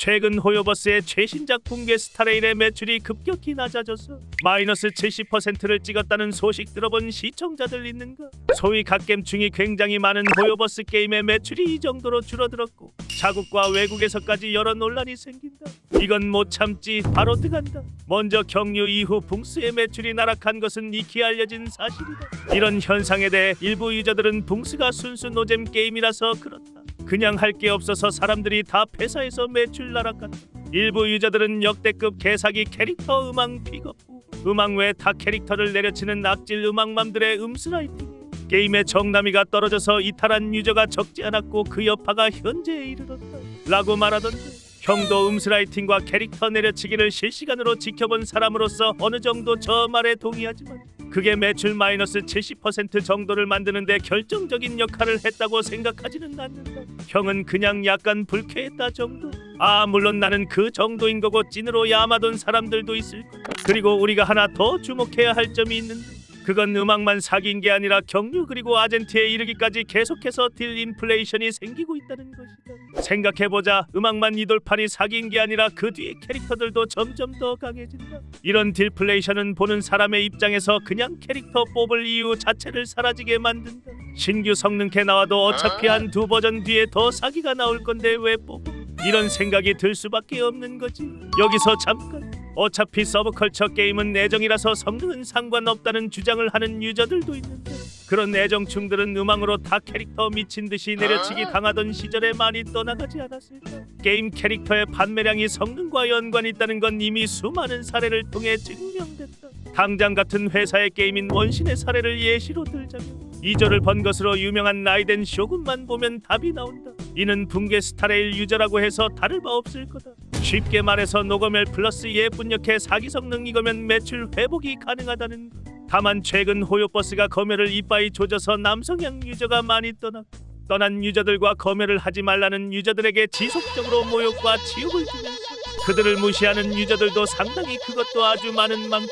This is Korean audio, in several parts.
최근 호요버스의 최신작 붕괴 스타레일의 매출이 급격히 낮아져서 마이너스 70%를 찍었다는 소식 들어본 시청자들 있는가? 소위 갓겜충이 굉장히 많은 호요버스 게임의 매출이 이 정도로 줄어들었고 자국과 외국에서까지 여러 논란이 생긴다. 이건 못 참지 바로 들어간다. 먼저 경유 이후 붕스의 매출이 나락한 것은 익히 알려진 사실이다. 이런 현상에 대해 일부 유저들은 붕스가 순수 노잼 게임이라서 그렇다. 그냥 할 게 없어서 사람들이 다 회사에서 매출 나락간다. 일부 유저들은 역대급 개사기 캐릭터 음악 픽업 후 음악 외 타 캐릭터를 내려치는 악질 음악맘들의 음스라이팅 게임의 정남이가 떨어져서 이탈한 유저가 적지 않았고 그 여파가 현재에 이르렀다 라고 말하던데 형도 음스라이팅과 캐릭터 내려치기를 실시간으로 지켜본 사람으로서 어느 정도 저 말에 동의하지만 그게 매출 마이너스 70% 정도를 만드는데 결정적인 역할을 했다고 생각하지는 않는다. 형은 그냥 약간 불쾌했다 정도. 아 물론 나는 그 정도인 거고 찐으로 야마돈 사람들도 있을 거야. 그리고 우리가 하나 더 주목해야 할 점이 있는데 그건 음악만 사귄 게 아니라 경유 그리고 아젠트에 이르기까지 계속해서 딜 인플레이션이 생기고 있다는 것이다. 생각해보자 음악만 이 돌판이 사귄 게 아니라 그 뒤에 캐릭터들도 점점 더 강해진다. 이런 딜플레이션은 보는 사람의 입장에서 그냥 캐릭터 뽑을 이유 자체를 사라지게 만든다. 신규 성능캐 나와도 어차피 한 두 버전 뒤에 더 사기가 나올 건데 왜 뽑어? 이런 생각이 들 수밖에 없는 거지. 여기서 잠깐. 어차피 서브컬처 게임은 애정이라서 성능은 상관없다는 주장을 하는 유저들도 있는데 그런 애정충들은 음악으로 다 캐릭터 미친 듯이 내려치기 당하던 시절에 많이 떠나가지 않았을까? 게임 캐릭터의 판매량이 성능과 연관이 있다는 건 이미 수많은 사례를 통해 증명됐다. 당장 같은 회사의 게임인 원신의 사례를 예시로 들자면 이조를 번 것으로 유명한 나이덴 쇼군만 보면 답이 나온다. 이는 붕괴 스타레일 유저라고 해서 다를 바 없을 거다. 쉽게 말해서 노거멜 플러스 예쁜 역해 사기 성능 이거면 매출 회복이 가능하다는 것. 다만 최근 호요버스가 검열을 이빠이 조져서 남성향 유저가 많이 떠났고 떠난 유저들과 검열을 하지 말라는 유저들에게 지속적으로 모욕과 지옥을 주면서 그들을 무시하는 유저들도 상당히 그것도 아주 많은 만큼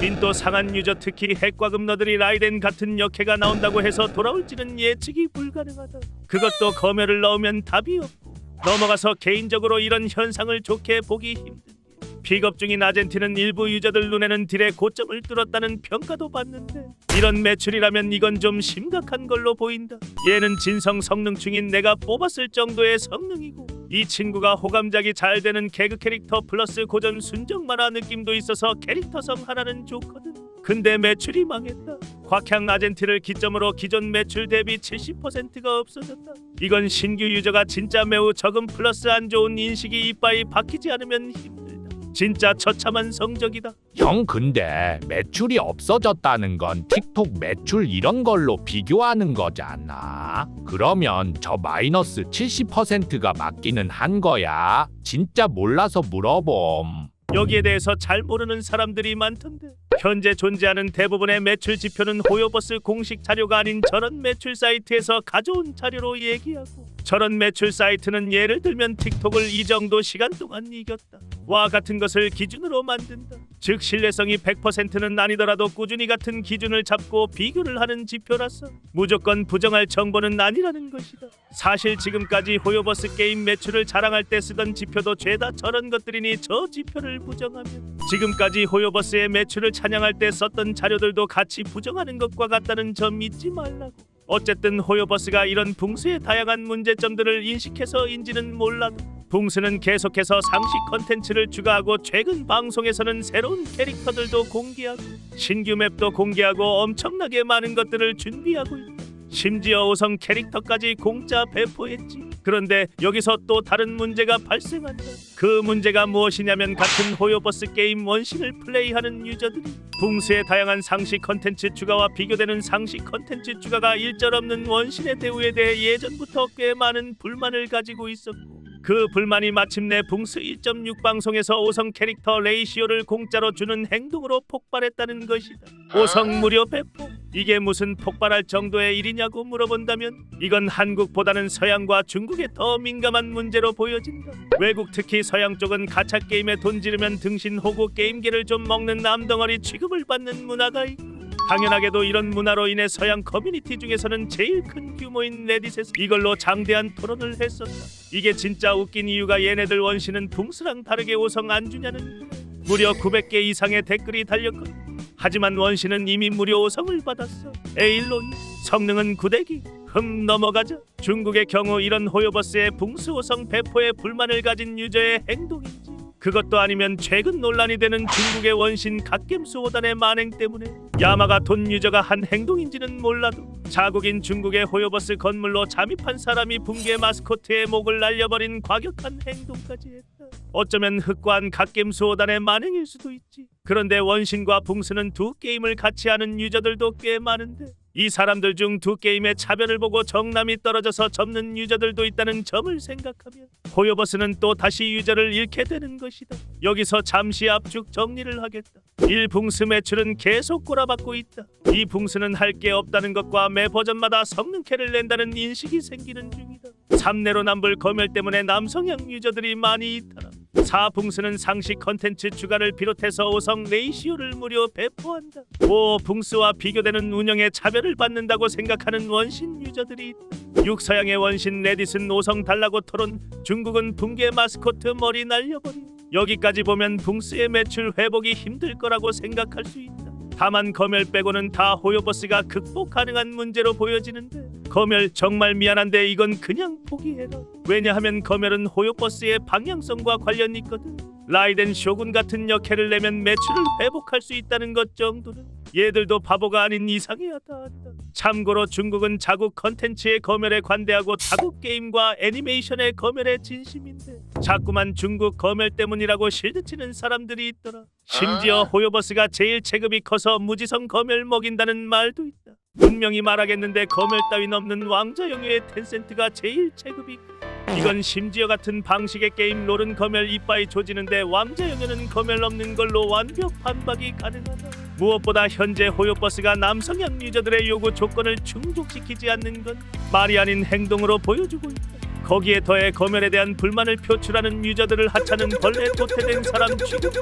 빈또 상한 유저 특히 핵과 금너들이 라이덴 같은 역해가 나온다고 해서 돌아올지는 예측이 불가능하다. 그것도 검열을 넣으면 답이 없고 넘어가서 개인적으로 이런 현상을 좋게 보기 힘든 게 픽업 중인 아젠티는 일부 유저들 눈에는 딜의 고점을 뚫었다는 평가도 받는데 이런 매출이라면 이건 좀 심각한 걸로 보인다. 얘는 진성 성능충인 내가 뽑았을 정도의 성능이고 이 친구가 호감작이 잘 되는 개그 캐릭터 플러스 고전 순정 만화 느낌도 있어서 캐릭터성 하나는 좋거든. 근데 매출이 망했다. 곽향 아젠티를 기점으로 기존 매출 대비 70%가 없어졌다. 이건 신규 유저가 진짜 매우 적은 플러스 안 좋은 인식이 이빠이 바뀌지 않으면 힘들다. 진짜 처참한 성적이다. 형 근데 매출이 없어졌다는 건 틱톡 매출 이런 걸로 비교하는 거잖아. 그러면 저 마이너스 70%가 맞기는 한 거야. 진짜 몰라서 물어봄. 여기에 대해서 잘 모르는 사람들이 많던데 현재 존재하는 대부분의 매출 지표는 호요버스 공식 자료가 아닌 저런 매출 사이트에서 가져온 자료로 얘기하고 저런 매출 사이트는 예를 들면 틱톡을 이 정도 시간 동안 이겼다. 와 같은 것을 기준으로 만든다. 즉 신뢰성이 100%는 아니더라도 꾸준히 같은 기준을 잡고 비교를 하는 지표라서 무조건 부정할 정보는 아니라는 것이다. 사실 지금까지 호요버스 게임 매출을 자랑할 때 쓰던 지표도 죄다 저런 것들이니 저 지표를 부정하면. 지금까지 호요버스의 매출을 찬양할 때 썼던 자료들도 같이 부정하는 것과 같다는 점 잊지 말라고. 어쨌든 호요버스가 이런 붕스의 다양한 문제점들을 인식해서인지는 몰라도 붕스는 계속해서 상시 컨텐츠를 추가하고 최근 방송에서는 새로운 캐릭터들도 공개하고 신규 맵도 공개하고 엄청나게 많은 것들을 준비하고 있다. 심지어 5성 캐릭터까지 공짜 배포했지. 그런데 여기서 또 다른 문제가 발생한다. 그 문제가 무엇이냐면 같은 호요버스 게임 원신을 플레이하는 유저들이 붕스의 다양한 상시 컨텐츠 추가와 비교되는 상시 컨텐츠 추가가 일절 없는 원신의 대우에 대해 예전부터 꽤 많은 불만을 가지고 있었고 그 불만이 마침내 붕스 1.6 방송에서 5성 캐릭터 레이시오를 공짜로 주는 행동으로 폭발했다는 것이다. 5성 무료 배포. 이게 무슨 폭발할 정도의 일이냐고 물어본다면 이건 한국보다는 서양과 중국에 더 민감한 문제로 보여진다. 외국 특히 서양 쪽은 가챠 게임에 돈 지르면 등신 호구 게임계를 좀 먹는 남덩어리 취급을 받는 문화가 있고 당연하게도 이런 문화로 인해 서양 커뮤니티 중에서는 제일 큰 규모인 레딧에서 이걸로 장대한 토론을 했었다. 이게 진짜 웃긴 이유가 얘네들 원신은 붕스랑 다르게 오성 안 주냐는. 무려 900개 이상의 댓글이 달렸거든. 하지만 원신은 이미 무료 오성을 받았어. 에일로이 성능은 구대기. 흠 넘어가자. 중국의 경우 이런 호요버스의 붕스 오성 배포에 불만을 가진 유저의 행동인지 그것도 아니면 최근 논란이 되는 중국의 원신 갓겜수 오단의 만행 때문에 야마가 돈 유저가 한 행동인지는 몰라도 자국인 중국의 호요버스 건물로 잠입한 사람이 붕괴 마스코트의 목을 날려버린 과격한 행동까지 했다. 어쩌면 흑과한 갓겜수 오단의 만행일 수도 있지. 그런데 원신과 붕스는 두 게임을 같이 하는 유저들도 꽤 많은데 이 사람들 중 두 게임의 차별을 보고 정남이 떨어져서 접는 유저들도 있다는 점을 생각하면 호요버스는 또 다시 유저를 잃게 되는 것이다. 여기서 잠시 압축 정리를 하겠다. 1붕스 매출은 계속 꼬라박고 있다. 이 붕스는 할 게 없다는 것과 매 버전마다 성능캐를 낸다는 인식이 생기는 중이다. 3내로 남불 검열 때문에 남성향 유저들이 많이 있더라. 4붕스는 상식 컨텐츠 추가를 비롯해서 5성 레이시오를 무료 배포한다. 5붕스와 비교되는 운영에 차별을 받는다고 생각하는 원신 유저들이 있다. 6서양의 원신 레딧은 5성 달라고 토론 중국은 붕괴 마스코트 머리 날려버리 여기까지 보면 붕스의 매출 회복이 힘들 거라고 생각할 수 있다. 다만 검열 빼고는 다 호요버스가 극복 가능한 문제로 보여지는데 검열 정말 미안한데 이건 그냥 포기해라. 왜냐하면 검열은 호요버스의 방향성과 관련이 있거든. 라이덴 쇼군 같은 역해를 내면 매출을 회복할 수 있다는 것 정도는 얘들도 바보가 아닌 이상해야 다. 참고로 중국은 자국 컨텐츠의 검열에 관대하고 자국 게임과 애니메이션의 검열에 진심인데 자꾸만 중국 검열 때문이라고 실드치는 사람들이 있더라. 심지어 호요버스가 제일 체급이 커서 무지성 검열 먹인다는 말도 있다. 분명히 말하겠는데 검열 따윈 없는 왕자 영유의 텐센트가 제일 체급이 크. 이건 심지어 같은 방식의 게임 롤은 검열 이빠이 조지는데 왕자 영유는 검열 없는 걸로 완벽 반박이 가능하다. 무엇보다 현재 호요버스가 남성향 유저들의 요구 조건을 충족시키지 않는 건 말이 아닌 행동으로 보여주고 있다. 거기에 더해 검열에 대한 불만을 표출하는 유저들을 하찮은 벌레 도태된 사람 취급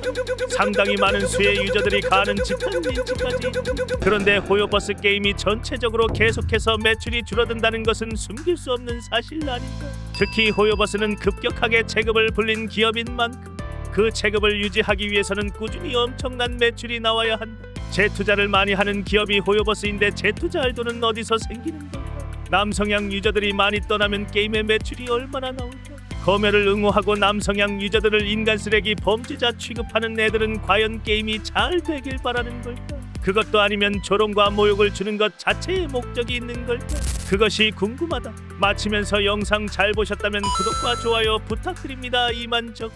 상당히 많은 수의 유저들이 가는 집단 린치까지. 그런데 호요버스 게임이 전체적으로 계속해서 매출이 줄어든다는 것은 숨길 수 없는 사실 아닌가? 특히 호요버스는 급격하게 체급을 불린 기업인 만큼 그 체급을 유지하기 위해서는 꾸준히 엄청난 매출이 나와야 한다. 재투자를 많이 하는 기업이 호요버스인데 재투자할 돈은 어디서 생기는 걸까 남성향 유저들이 많이 떠나면 게임의 매출이 얼마나 나올까? 검열을 응호하고 남성향 유저들을 인간 쓰레기 범죄자 취급하는 애들은 과연 게임이 잘 되길 바라는 걸까? 그것도 아니면 조롱과 모욕을 주는 것 자체에 목적이 있는 걸까? 그것이 궁금하다. 마치면서 영상 잘 보셨다면 구독과 좋아요 부탁드립니다. 이만적.